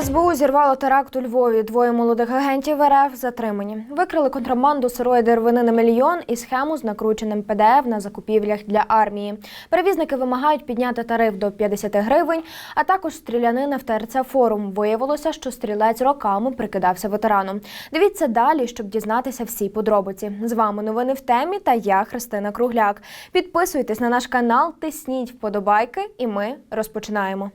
СБУ зірвало теракт у Львові. Двоє молодих агентів РФ затримані. Викрили контрабанду сирої деревини на мільйон і схему з накрученим ПДФ на закупівлях для армії. Перевізники вимагають підняти тариф до 50 гривень, а також стрілянина в ТРЦ форум. Виявилося, що стрілець роками прикидався ветераном. Дивіться далі, щоб дізнатися всі подробиці. З вами новини в темі та я Христина Кругляк. Підписуйтесь на наш канал, тисніть вподобайки, і ми розпочинаємо.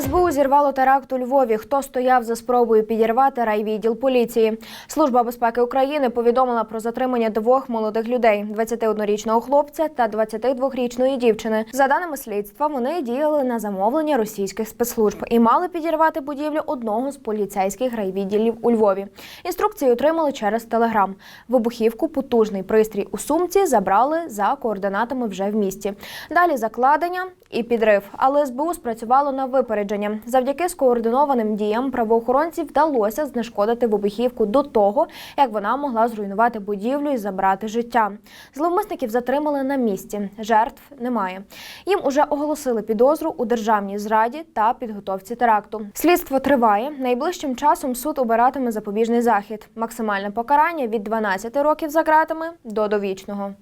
СБУ зірвало теракт у Львові. Хто стояв за спробою підірвати райвідділ поліції? Служба безпеки України повідомила про затримання двох молодих людей: – 21-річного хлопця та 22-річної дівчини. За даними слідства, вони діяли на замовлення російських спецслужб і мали підірвати будівлю одного з поліцейських райвідділів у Львові. Інструкції отримали через телеграм. Вибухівку, потужний пристрій у сумці забрали за координатами вже в місті. Далі закладення і підрив. Але СБУ спрацювало на випередження. Завдяки скоординованим діям правоохоронців вдалося знешкодити вибухівку до того, як вона могла зруйнувати будівлю і забрати життя. Зловмисників затримали на місці. Жертв немає. Їм уже оголосили підозру у державній зраді та підготовці теракту. Слідство триває. Найближчим часом суд обиратиме запобіжний захід. Максимальне покарання від 12 років за ґратами до довічного.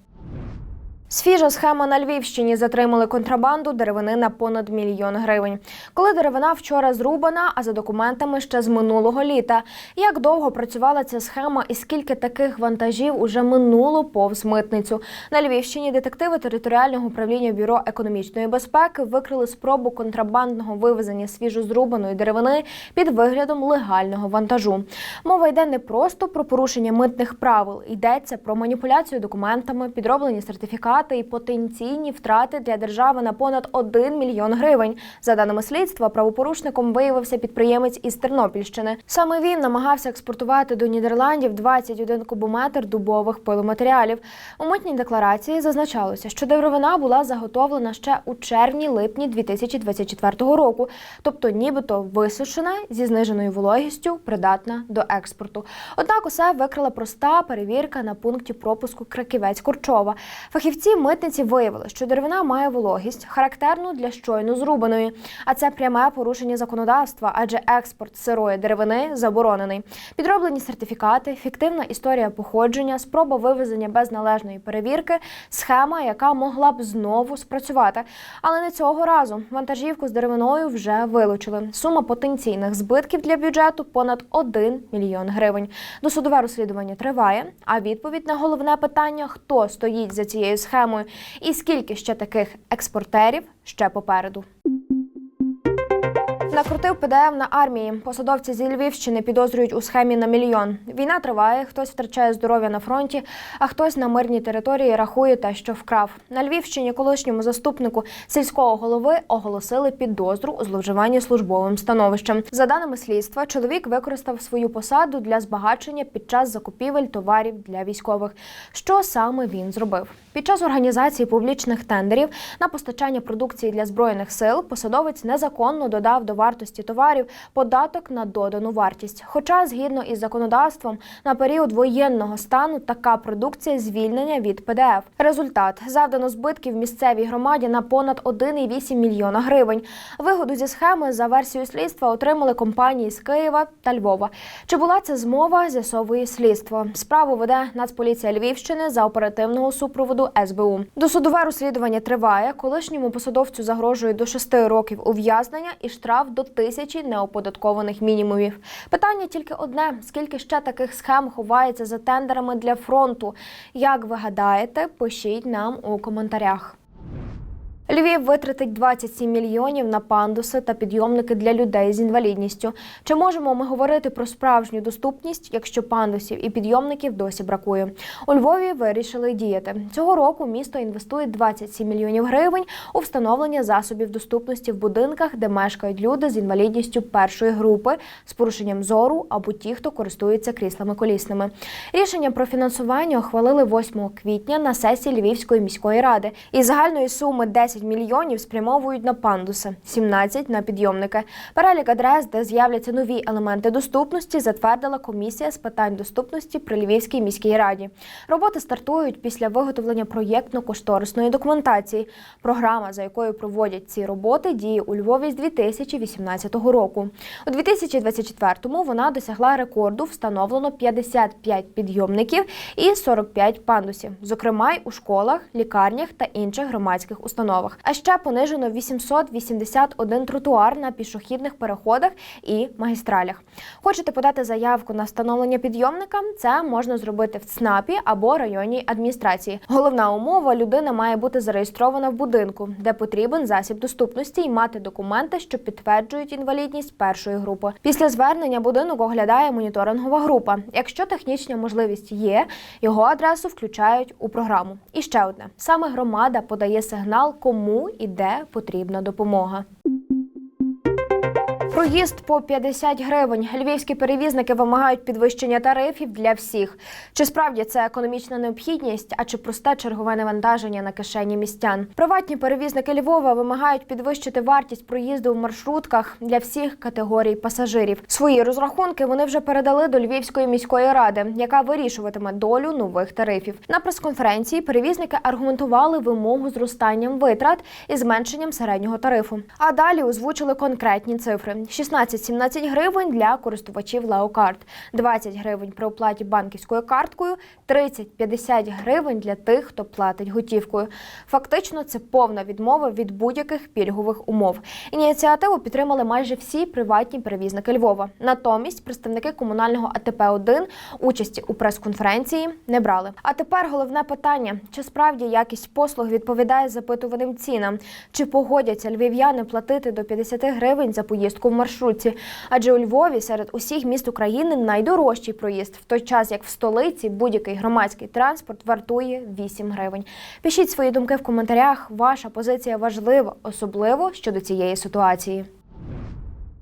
Свіжа схема на Львівщині затримали контрабанду деревини на понад мільйон гривень. Коли деревина вчора зрубана, а за документами ще з минулого літа. Як довго працювала ця схема і скільки таких вантажів уже минуло повз митницю? На Львівщині детективи територіального управління бюро економічної безпеки викрили спробу контрабандного вивезення свіжозрубаної деревини під виглядом легального вантажу. Мова йде не просто про порушення митних правил, йдеться про маніпуляцію документами, підроблені сертифікати і потенційні втрати для держави на понад 1 мільйон гривень. За даними слідства, правопорушником виявився підприємець із Тернопільщини. Саме він намагався експортувати до Нідерландів 21 кубометр дубових пиломатеріалів. У митній декларації зазначалося, що деревина була заготовлена ще у червні-липні 2024 року, тобто нібито висушена зі зниженою вологістю, придатна до експорту. Однак усе викрила проста перевірка на пункті пропуску Краківець Корчова. Фахівці митниці виявили, що деревина має вологість, характерну для щойно зрубаної. А це пряме порушення законодавства, адже експорт сирої деревини заборонений. Підроблені сертифікати, фіктивна історія походження, спроба вивезення без належної перевірки, схема, яка могла б знову спрацювати. Але не цього разу. Вантажівку з деревиною вже вилучили. Сума потенційних збитків для бюджету понад 1 мільйон гривень. Досудове розслідування триває. А відповідь на головне питання: хто стоїть за цією схемою і скільки ще таких експортерів ще попереду. Накрутив ПДМ на армії. Посадовці зі Львівщини підозрюють у схемі на мільйон. Війна триває, хтось втрачає здоров'я на фронті, а хтось на мирній території рахує те, що вкрав. На Львівщині колишньому заступнику сільського голови оголосили підозру у зловживанні службовим становищем. За даними слідства, чоловік використав свою посаду для збагачення під час закупівель товарів для військових. Що саме він зробив? Під час організації публічних тендерів на постачання продукції для збройних сил посадовець незаконно додав до вартості товарів податок на додану вартість. Хоча, згідно із законодавством, на період воєнного стану така продукція звільнення від ПДФ. Результат завдано збитків місцевій громаді на понад 1,8 мільйона гривень. Вигоду зі схеми за версією слідства отримали компанії з Києва та Львова. Чи була це змова? З'ясовує слідство. Справу веде Нацполіція Львівщини за оперативного супроводу СБУ. Досудове розслідування триває. Колишньому посадовцю загрожує до 6 років ув'язнення і штраф до тисячі неоподаткованих мінімумів. Питання тільки одне: скільки ще таких схем ховається за тендерами для фронту? Як ви гадаєте, пишіть нам у коментарях. Львів витратить 27 мільйонів на пандуси та підйомники для людей з інвалідністю. Чи можемо ми говорити про справжню доступність, якщо пандусів і підйомників досі бракує? У Львові вирішили діяти цього року. Місто інвестує 27 мільйонів гривень у встановлення засобів доступності в будинках, де мешкають люди з інвалідністю першої групи з порушенням зору або ті, хто користується кріслами колісними. Рішення про фінансування ухвалили 8 квітня на сесії Львівської міської ради. Із загальної суми 10 10 мільйонів спрямовують на пандуси, 17 – на підйомники. Перелік адрес, де з'являться нові елементи доступності, затвердила комісія з питань доступності при Львівській міській раді. Роботи стартують після виготовлення проєктно-кошторисної документації. Програма, за якою проводять ці роботи, діє у Львові з 2018 року. У 2024-му вона досягла рекорду, встановлено 55 підйомників і 45 пандусів, зокрема й у школах, лікарнях та інших громадських установах. А ще понижено 881 тротуар на пішохідних переходах і магістралях. Хочете подати заявку на встановлення підйомника? Це можна зробити в ЦНАПі або районній адміністрації. Головна умова людина має бути зареєстрована в будинку, де потрібен засіб доступності і мати документи, що підтверджують інвалідність першої групи. Після звернення будинок оглядає моніторингова група. Якщо технічна можливість є, його адресу включають у програму. І ще одне: саме громада подає сигнал, кому і де потрібна допомога. Проїзд по 50 гривень. Львівські перевізники вимагають підвищення тарифів для всіх. Чи справді це економічна необхідність, а чи просте чергове навантаження на кишені містян? Приватні перевізники Львова вимагають підвищити вартість проїзду в маршрутках для всіх категорій пасажирів. Свої розрахунки вони вже передали до Львівської міської ради, яка вирішуватиме долю нових тарифів. На прес-конференції перевізники аргументували вимогу зростанням витрат і зменшенням середнього тарифу. А далі озвучили конкретні цифри: 16-17 гривень для користувачів Леокарт, 20 гривень при оплаті банківською карткою, 30-50 гривень для тих, хто платить готівкою. Фактично, це повна відмова від будь-яких пільгових умов. Ініціативу підтримали майже всі приватні перевізники Львова. Натомість представники комунального АТП 1 участі у прес-конференції не брали. А тепер головне питання: чи справді якість послуг відповідає запитуваним цінам? Чи погодяться львів'яни платити до 50 гривень за поїздку в маршрутці? Адже у Львові серед усіх міст України найдорожчий проїзд, в той час як в столиці будь-який громадський транспорт вартує 8 гривень. Пишіть свої думки в коментарях. Ваша позиція важлива, особливо щодо цієї ситуації.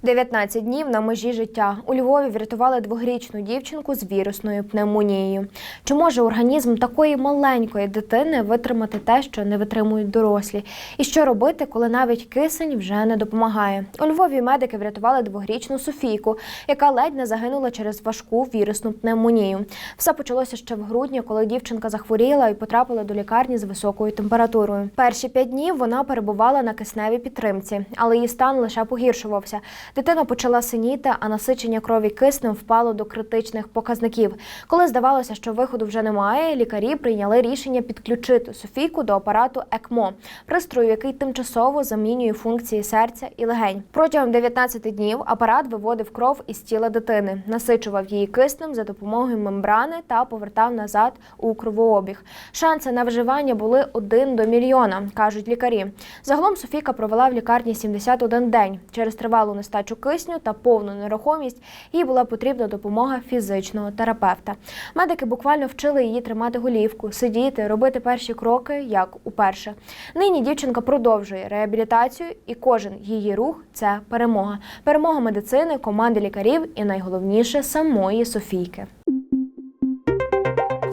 19 днів на межі життя. У Львові врятували двохрічну дівчинку з вірусною пневмонією. Чи може організм такої маленької дитини витримати те, що не витримують дорослі? І що робити, коли навіть кисень вже не допомагає? У Львові медики врятували двохрічну Софійку, яка ледь не загинула через важку вірусну пневмонію. Все почалося ще в грудні, коли дівчинка захворіла і потрапила до лікарні з високою температурою. Перші п'ять днів вона перебувала на кисневій підтримці, але її стан лише погіршувався. Дитина почала синіти, а насичення крові киснем впало до критичних показників. Коли здавалося, що виходу вже немає, лікарі прийняли рішення підключити Софійку до апарату ЕКМО, пристрою, який тимчасово замінює функції серця і легень. Протягом 19 днів апарат виводив кров із тіла дитини, насичував її киснем за допомогою мембрани та повертав назад у кровообіг. Шанси на вживання були один до мільйона, кажуть лікарі. Загалом Софійка провела в лікарні 71 день. Через тривалу нестачу кисню та повну нерухомість їй була потрібна допомога фізичного терапевта. Медики буквально вчили її тримати голівку, сидіти, робити перші кроки, як уперше. Нині дівчинка продовжує реабілітацію, і кожен її рух це перемога. Перемога медицини, команди лікарів і найголовніше самої Софійки.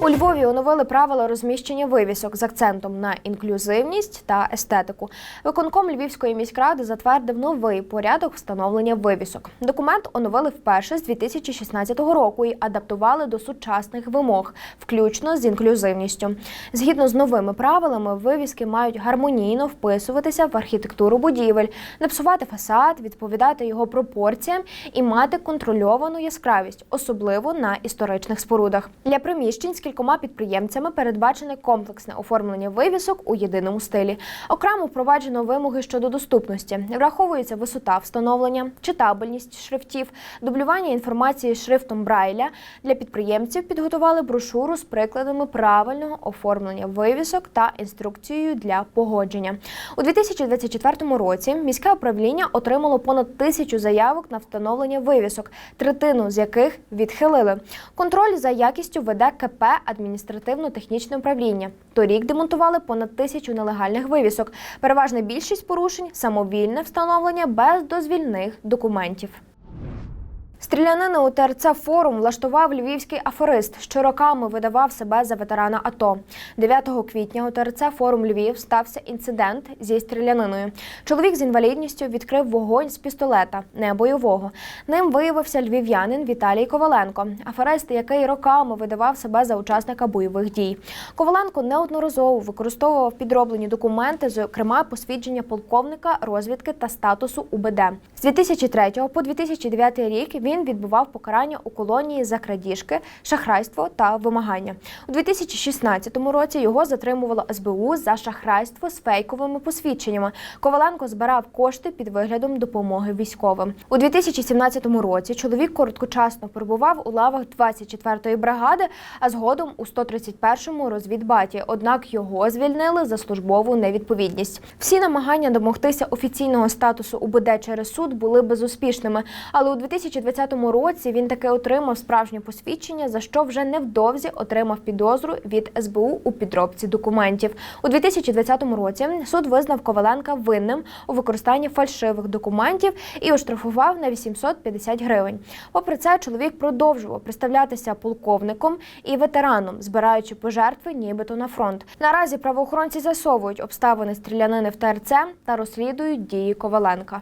У Львові оновили правила розміщення вивісок з акцентом на інклюзивність та естетику. Виконком Львівської міськради затвердив новий порядок встановлення вивісок. Документ оновили вперше з 2016 року і адаптували до сучасних вимог, включно з інклюзивністю. Згідно з новими правилами, вивіски мають гармонійно вписуватися в архітектуру будівель, не псувати фасад, відповідати його пропорціям і мати контрольовану яскравість, особливо на історичних спорудах. Для приміщень кількома підприємцями передбачене комплексне оформлення вивісок у єдиному стилі. Окремо впроваджено вимоги щодо доступності. Враховується висота встановлення, читабельність шрифтів, дублювання інформації шрифтом Брайля. Для підприємців підготували брошуру з прикладами правильного оформлення вивісок та інструкцією для погодження. У 2024 році міське управління отримало понад тисячу заявок на встановлення вивісок, третину з яких відхилили. Контроль за якістю веде КП адміністративно-технічне управління. Торік демонтували понад тисячу нелегальних вивісок. Переважна більшість порушень самовільне встановлення без дозвільних документів. Стрілянини у ТРЦ форум влаштував львівський аферист, що роками видавав себе за ветерана АТО. 9 квітня у ТРЦ форум Львів стався інцидент зі стріляниною. Чоловік з інвалідністю відкрив вогонь з пістолета, не бойового. Ним виявився львів'янин Віталій Коваленко, аферист, який роками видавав себе за учасника бойових дій. Коваленко неодноразово використовував підроблені документи, зокрема посвідчення полковника розвідки та статусу УБД. З 2003 по 2009 рік він відбував покарання у колонії за крадіжки, шахрайство та вимагання. У 2016 році його затримувало СБУ за шахрайство з фейковими посвідченнями. Коваленко збирав кошти під виглядом допомоги військовим. У 2017 році чоловік короткочасно перебував у лавах 24-ї бригади, а згодом у 131-му розвідбаті. Однак його звільнили за службову невідповідність. Всі намагання домогтися офіційного статусу УБД через суд були безуспішними. Але у 2020 році він таки отримав справжнє посвідчення, за що вже невдовзі отримав підозру від СБУ у підробці документів. У 2020 році суд визнав Коваленка винним у використанні фальшивих документів і оштрафував на 850 гривень. Попри це, чоловік продовжував представлятися полковником і ветераном, збираючи пожертви, нібито на фронт. Наразі правоохоронці засовують обставини стрілянини в ТРЦ та розслідують дії Коваленка.